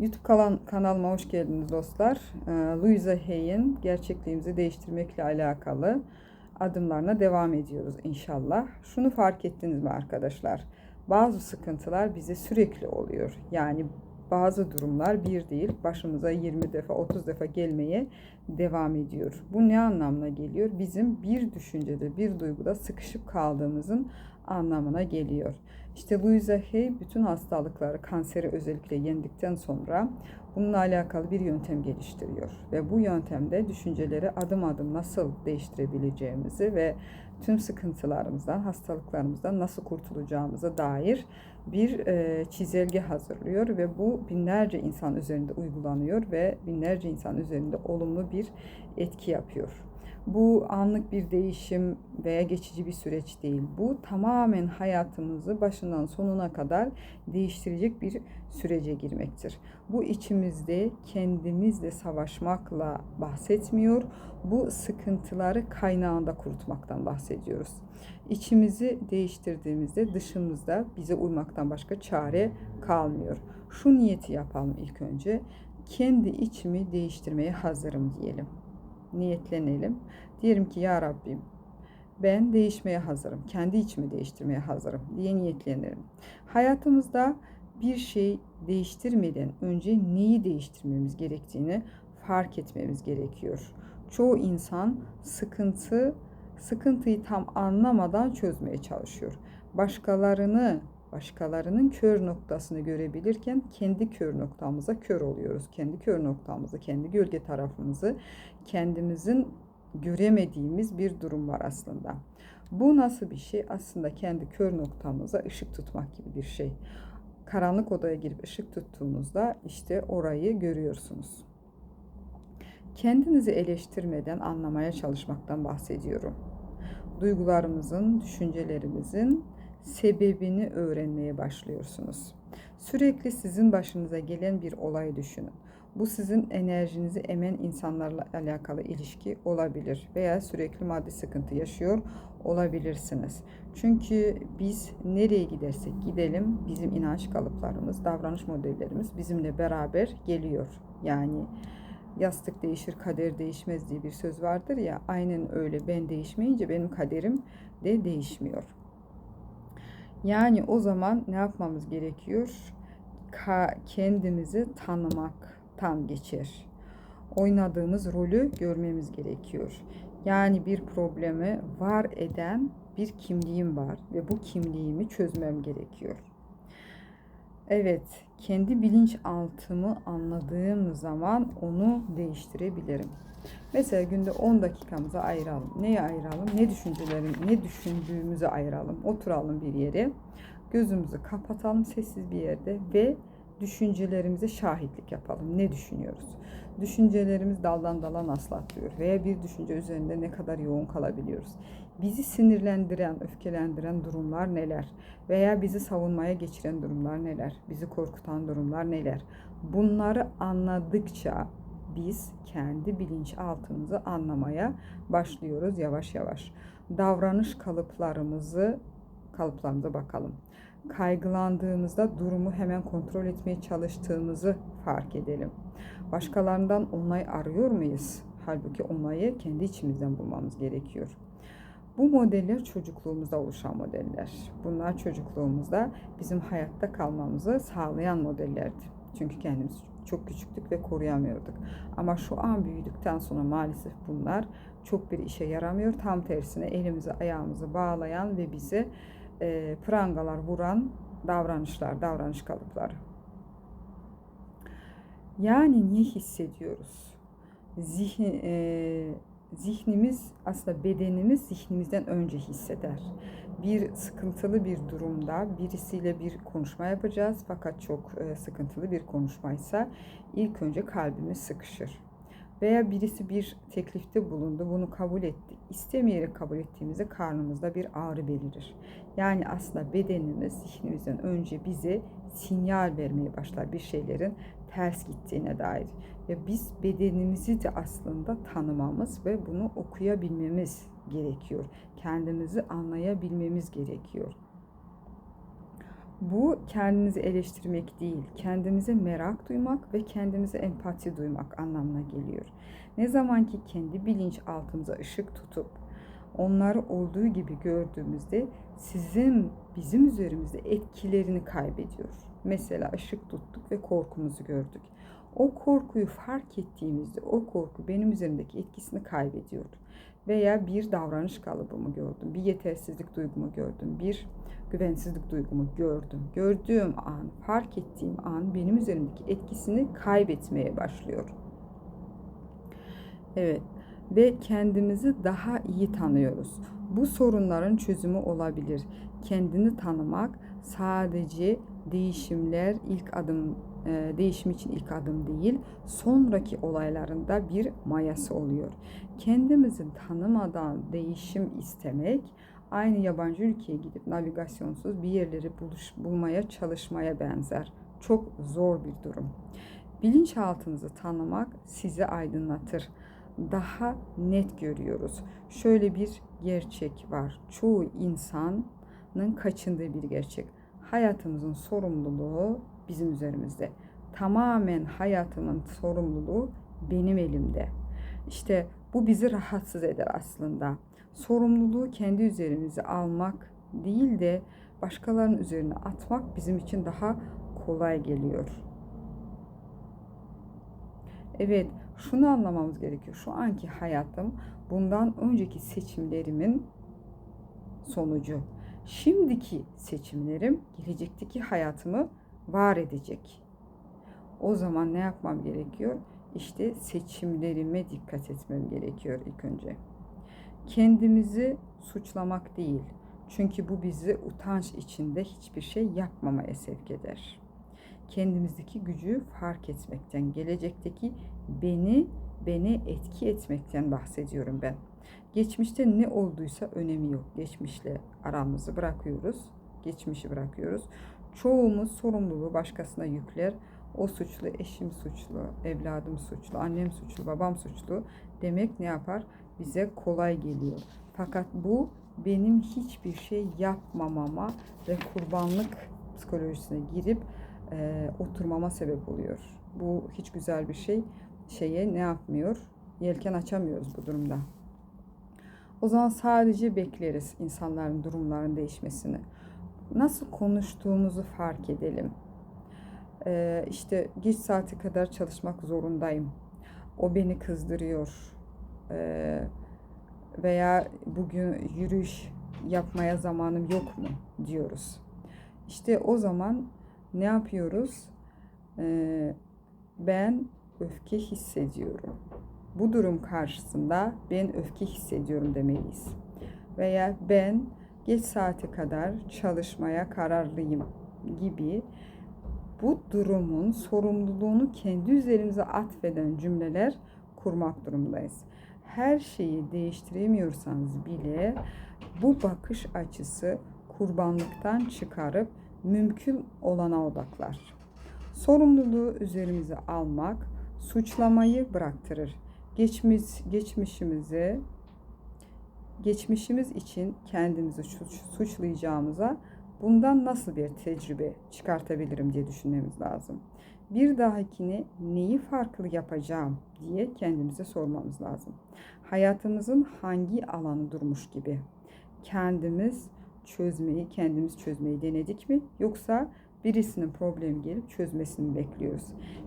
YouTube kalan, kanalıma hoş geldiniz dostlar. Ee, Louisa Hay'in gerçekliğimizi değiştirmekle alakalı adımlarına devam ediyoruz inşallah. Şunu fark ettiniz mi arkadaşlar? Bazı sıkıntılar bize sürekli oluyor. Yani bazı durumlar bir değil başımıza 20 defa 30 defa gelmeye devam ediyor. Bu ne anlamına geliyor? Bizim bir düşüncede bir duyguda sıkışıp kaldığımızın anlamına geliyor. İşte Louisa Hay bütün hastalıkları, kanseri özellikle yendikten sonra bununla alakalı bir yöntem geliştiriyor. Ve bu yöntemde düşünceleri adım adım nasıl değiştirebileceğimizi ve tüm sıkıntılarımızdan, hastalıklarımızdan nasıl kurtulacağımıza dair bir e, çizelge hazırlıyor ve bu binlerce insan üzerinde uygulanıyor ve binlerce insan üzerinde olumlu bir etki yapıyor. Bu anlık bir değişim veya geçici bir süreç değil. Bu tamamen hayatımızı başından sonuna kadar değiştirecek bir sürece girmektir. Bu içimizde kendimizle savaşmakla bahsetmiyor. Bu sıkıntıları kaynağında kurutmaktan bahsediyoruz. İçimizi değiştirdiğimizde dışımızda bize uymaktan başka çare kalmıyor. Şu niyeti yapalım ilk önce. Kendi içimi değiştirmeye hazırım diyelim niyetlenelim. Diyelim ki ya Rabbim ben değişmeye hazırım. Kendi içimi değiştirmeye hazırım diye niyetlenelim. Hayatımızda bir şey değiştirmeden önce neyi değiştirmemiz gerektiğini fark etmemiz gerekiyor. Çoğu insan sıkıntı sıkıntıyı tam anlamadan çözmeye çalışıyor. Başkalarını başkalarının kör noktasını görebilirken kendi kör noktamıza kör oluyoruz. Kendi kör noktamızı, kendi gölge tarafımızı kendimizin göremediğimiz bir durum var aslında. Bu nasıl bir şey? Aslında kendi kör noktamıza ışık tutmak gibi bir şey. Karanlık odaya girip ışık tuttuğunuzda işte orayı görüyorsunuz. Kendinizi eleştirmeden anlamaya çalışmaktan bahsediyorum. Duygularımızın, düşüncelerimizin sebebini öğrenmeye başlıyorsunuz. Sürekli sizin başınıza gelen bir olay düşünün. Bu sizin enerjinizi emen insanlarla alakalı ilişki olabilir veya sürekli maddi sıkıntı yaşıyor olabilirsiniz. Çünkü biz nereye gidersek gidelim bizim inanç kalıplarımız, davranış modellerimiz bizimle beraber geliyor. Yani yastık değişir kader değişmez diye bir söz vardır ya aynen öyle ben değişmeyince benim kaderim de değişmiyor. Yani o zaman ne yapmamız gerekiyor? Ka kendimizi tanımaktan geçer. Oynadığımız rolü görmemiz gerekiyor. Yani bir problemi var eden bir kimliğim var ve bu kimliğimi çözmem gerekiyor. Evet, kendi bilinçaltımı anladığım zaman onu değiştirebilirim. Mesela günde 10 dakikamızı ayıralım. Neye ayıralım? Ne düşüncelerim, ne düşündüğümüzü ayıralım. Oturalım bir yere. Gözümüzü kapatalım sessiz bir yerde ve düşüncelerimize şahitlik yapalım. Ne düşünüyoruz? Düşüncelerimiz daldan dala nasıl atlıyor? Veya bir düşünce üzerinde ne kadar yoğun kalabiliyoruz? Bizi sinirlendiren, öfkelendiren durumlar neler? Veya bizi savunmaya geçiren durumlar neler? Bizi korkutan durumlar neler? Bunları anladıkça biz kendi bilinçaltımızı anlamaya başlıyoruz yavaş yavaş. Davranış kalıplarımızı kalıplarımıza bakalım. Kaygılandığımızda durumu hemen kontrol etmeye çalıştığımızı fark edelim. Başkalarından onay arıyor muyuz? Halbuki onayı kendi içimizden bulmamız gerekiyor. Bu modeller çocukluğumuzda oluşan modeller. Bunlar çocukluğumuzda bizim hayatta kalmamızı sağlayan modellerdi. Çünkü kendimiz çok küçüktük ve koruyamıyorduk. Ama şu an büyüdükten sonra maalesef bunlar çok bir işe yaramıyor. Tam tersine elimizi ayağımızı bağlayan ve bizi e, prangalar vuran davranışlar, davranış kalıpları. Yani niye hissediyoruz? Zihni, e, zihnimiz aslında bedenimiz zihnimizden önce hisseder. Bir sıkıntılı bir durumda birisiyle bir konuşma yapacağız fakat çok e, sıkıntılı bir konuşmaysa ilk önce kalbimiz sıkışır. Veya birisi bir teklifte bulundu, bunu kabul ettik. İstemeyerek kabul ettiğimizde karnımızda bir ağrı belirir. Yani aslında bedenimiz zihnimizden önce bize sinyal vermeye başlar bir şeylerin ters gittiğine dair. Ve biz bedenimizi de aslında tanımamız ve bunu okuyabilmemiz gerekiyor. Kendimizi anlayabilmemiz gerekiyor. Bu kendinizi eleştirmek değil, kendinize merak duymak ve kendinize empati duymak anlamına geliyor. Ne zaman ki kendi bilinçaltımıza ışık tutup onları olduğu gibi gördüğümüzde sizin bizim üzerimizde etkilerini kaybediyor. Mesela ışık tuttuk ve korkumuzu gördük. O korkuyu fark ettiğimizde o korku benim üzerimdeki etkisini kaybediyor. Veya bir davranış kalıbımı gördüm, bir yetersizlik duygumu gördüm, bir güvensizlik duygumu gördüm. Gördüğüm an, fark ettiğim an benim üzerimdeki etkisini kaybetmeye başlıyor. Evet ve kendimizi daha iyi tanıyoruz. Bu sorunların çözümü olabilir. Kendini tanımak sadece değişimler ilk adım değişim için ilk adım değil, sonraki olaylarında bir mayası oluyor. Kendimizi tanımadan değişim istemek aynı yabancı ülkeye gidip navigasyonsuz bir yerleri buluş, bulmaya çalışmaya benzer. Çok zor bir durum. Bilinçaltınızı tanımak sizi aydınlatır. Daha net görüyoruz. Şöyle bir gerçek var. Çoğu insanın kaçındığı bir gerçek. Hayatımızın sorumluluğu bizim üzerimizde. Tamamen hayatımın sorumluluğu benim elimde. İşte bu bizi rahatsız eder aslında. Sorumluluğu kendi üzerimize almak değil de başkalarının üzerine atmak bizim için daha kolay geliyor. Evet, şunu anlamamız gerekiyor. Şu anki hayatım bundan önceki seçimlerimin sonucu. Şimdiki seçimlerim gelecekteki hayatımı var edecek. O zaman ne yapmam gerekiyor? İşte seçimlerime dikkat etmem gerekiyor ilk önce. Kendimizi suçlamak değil. Çünkü bu bizi utanç içinde hiçbir şey yapmamaya sevk eder. Kendimizdeki gücü fark etmekten, gelecekteki beni beni etki etmekten bahsediyorum ben. Geçmişte ne olduysa önemi yok. Geçmişle aramızı bırakıyoruz. Geçmişi bırakıyoruz. Çoğumuz sorumluluğu başkasına yükler. O suçlu, eşim suçlu, evladım suçlu, annem suçlu, babam suçlu demek ne yapar? Bize kolay geliyor. Fakat bu benim hiçbir şey yapmamama ve kurbanlık psikolojisine girip e, oturmama sebep oluyor. Bu hiç güzel bir şey. Şeye ne yapmıyor? Yelken açamıyoruz bu durumda. O zaman sadece bekleriz insanların durumların değişmesini. Nasıl konuştuğumuzu fark edelim. Ee, işte geç saate kadar çalışmak zorundayım. O beni kızdırıyor. Ee, veya bugün yürüyüş yapmaya zamanım yok mu diyoruz. İşte o zaman ne yapıyoruz? Ee, ben öfke hissediyorum. Bu durum karşısında ben öfke hissediyorum demeliyiz. Veya ben geç saate kadar çalışmaya kararlıyım gibi bu durumun sorumluluğunu kendi üzerimize atfeden cümleler kurmak durumundayız. Her şeyi değiştiremiyorsanız bile bu bakış açısı kurbanlıktan çıkarıp mümkün olana odaklar. Sorumluluğu üzerimize almak suçlamayı bıraktırır. Geçmiş geçmişimizi geçmişimiz için kendimizi suçlayacağımıza bundan nasıl bir tecrübe çıkartabilirim diye düşünmemiz lazım. Bir dahakine neyi farklı yapacağım diye kendimize sormamız lazım. Hayatımızın hangi alanı durmuş gibi? Kendimiz çözmeyi, kendimiz çözmeyi denedik mi? Yoksa birisinin problemi gelip çözmesini bekliyoruz.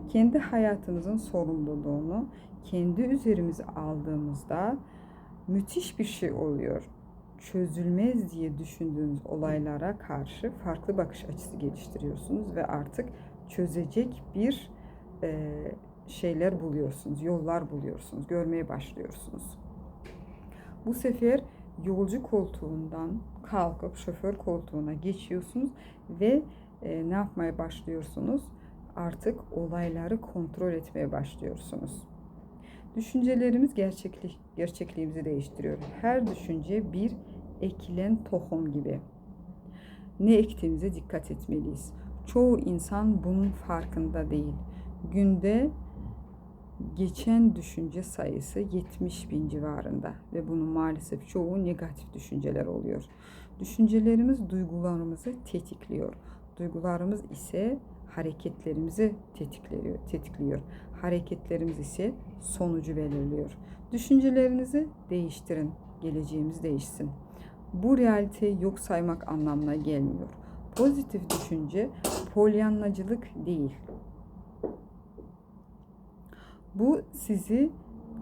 Kendi hayatımızın sorumluluğunu kendi üzerimize aldığımızda müthiş bir şey oluyor. Çözülmez diye düşündüğünüz olaylara karşı farklı bakış açısı geliştiriyorsunuz ve artık çözecek bir e, şeyler buluyorsunuz, yollar buluyorsunuz, görmeye başlıyorsunuz. Bu sefer yolcu koltuğundan kalkıp şoför koltuğuna geçiyorsunuz ve e, ne yapmaya başlıyorsunuz? Artık olayları kontrol etmeye başlıyorsunuz. Düşüncelerimiz gerçeklik, gerçekliğimizi değiştiriyor. Her düşünce bir ekilen tohum gibi. Ne ektiğimize dikkat etmeliyiz. Çoğu insan bunun farkında değil. Günde geçen düşünce sayısı 70 bin civarında ve bunun maalesef çoğu negatif düşünceler oluyor. Düşüncelerimiz duygularımızı tetikliyor. Duygularımız ise hareketlerimizi tetikliyor, tetikliyor. Hareketlerimiz ise sonucu belirliyor. Düşüncelerinizi değiştirin, geleceğimiz değişsin. Bu realiteyi yok saymak anlamına gelmiyor. Pozitif düşünce polyanlacılık değil. Bu sizi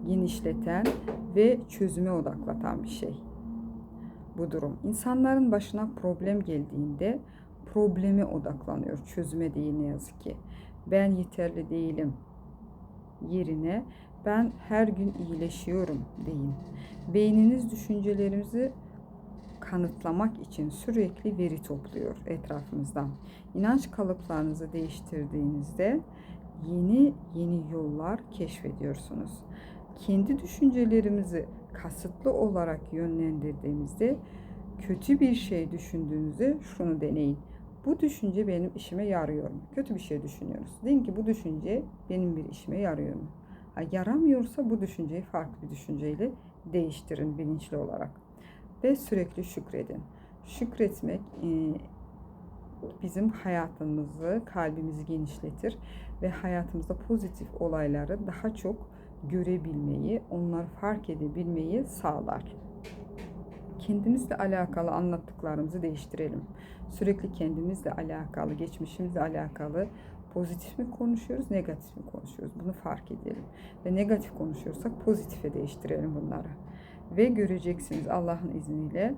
genişleten ve çözüme odaklatan bir şey. Bu durum. İnsanların başına problem geldiğinde probleme odaklanıyor. Çözüme değil ne yazık ki. Ben yeterli değilim yerine ben her gün iyileşiyorum deyin. Beyniniz düşüncelerimizi kanıtlamak için sürekli veri topluyor etrafımızdan. İnanç kalıplarınızı değiştirdiğinizde yeni yeni yollar keşfediyorsunuz. Kendi düşüncelerimizi kasıtlı olarak yönlendirdiğimizde kötü bir şey düşündüğünüzde şunu deneyin. Bu düşünce benim işime yarıyor mu? Kötü bir şey düşünüyoruz. Deyin ki bu düşünce benim bir işime yarıyor mu? Ha, yaramıyorsa bu düşünceyi farklı bir düşünceyle değiştirin bilinçli olarak. Ve sürekli şükredin. Şükretmek e, bizim hayatımızı, kalbimizi genişletir ve hayatımızda pozitif olayları daha çok görebilmeyi, onları fark edebilmeyi sağlar. Kendimizle alakalı anlattıklarımızı değiştirelim. Sürekli kendimizle alakalı, geçmişimizle alakalı pozitif mi konuşuyoruz, negatif mi konuşuyoruz? Bunu fark edelim. Ve negatif konuşuyorsak pozitife değiştirelim bunları. Ve göreceksiniz Allah'ın izniyle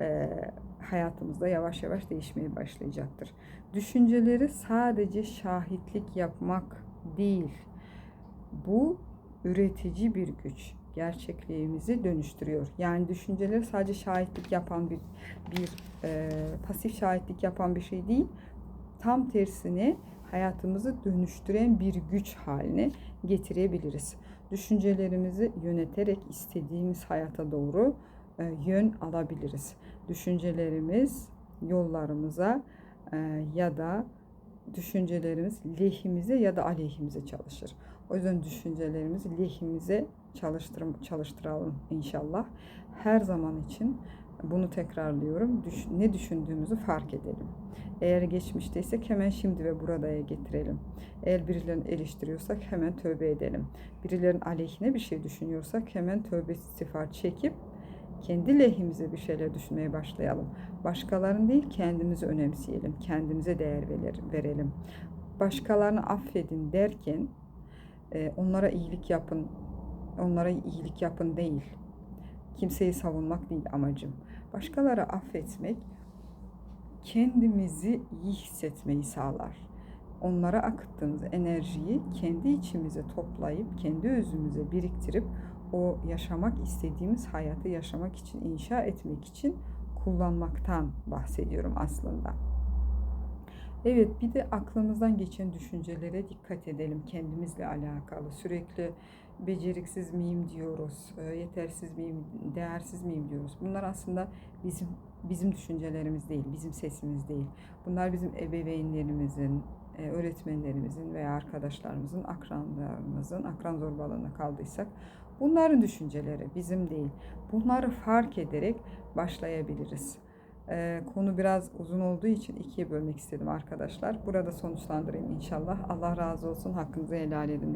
e, hayatımızda yavaş yavaş değişmeye başlayacaktır. Düşünceleri sadece şahitlik yapmak değil. Bu üretici bir güç. Gerçekliğimizi dönüştürüyor. Yani düşünceleri sadece şahitlik yapan bir bir e, pasif şahitlik yapan bir şey değil. Tam tersine hayatımızı dönüştüren bir güç haline getirebiliriz. Düşüncelerimizi yöneterek istediğimiz hayata doğru e, yön alabiliriz. Düşüncelerimiz yollarımıza e, ya da düşüncelerimiz lehimize ya da aleyhimize çalışır. O yüzden düşüncelerimizi lehimize çalıştır çalıştıralım inşallah. Her zaman için bunu tekrarlıyorum. Düş ne düşündüğümüzü fark edelim. Eğer geçmişteysek hemen şimdi ve buradaya getirelim. Eğer birilerini eleştiriyorsak hemen tövbe edelim. Birilerinin aleyhine bir şey düşünüyorsak hemen tövbe istiğfar çekip kendi lehimize bir şeyler düşünmeye başlayalım. Başkalarını değil kendimizi önemseyelim. Kendimize değer verelim. Başkalarını affedin derken e, onlara iyilik yapın, onlara iyilik yapın değil. Kimseyi savunmak değil amacım. Başkaları affetmek kendimizi iyi hissetmeyi sağlar. Onlara akıttığımız enerjiyi kendi içimize toplayıp kendi özümüze biriktirip o yaşamak istediğimiz hayatı yaşamak için, inşa etmek için kullanmaktan bahsediyorum aslında. Evet bir de aklımızdan geçen düşüncelere dikkat edelim kendimizle alakalı. Sürekli beceriksiz miyim diyoruz, e, yetersiz miyim, değersiz miyim diyoruz. Bunlar aslında bizim bizim düşüncelerimiz değil, bizim sesimiz değil. Bunlar bizim ebeveynlerimizin, e, öğretmenlerimizin veya arkadaşlarımızın, akranlarımızın, akran zorbalığına kaldıysak bunların düşünceleri bizim değil. Bunları fark ederek başlayabiliriz. Ee, konu biraz uzun olduğu için ikiye bölmek istedim arkadaşlar. Burada sonuçlandırayım inşallah. Allah razı olsun. Hakkınızı helal edin.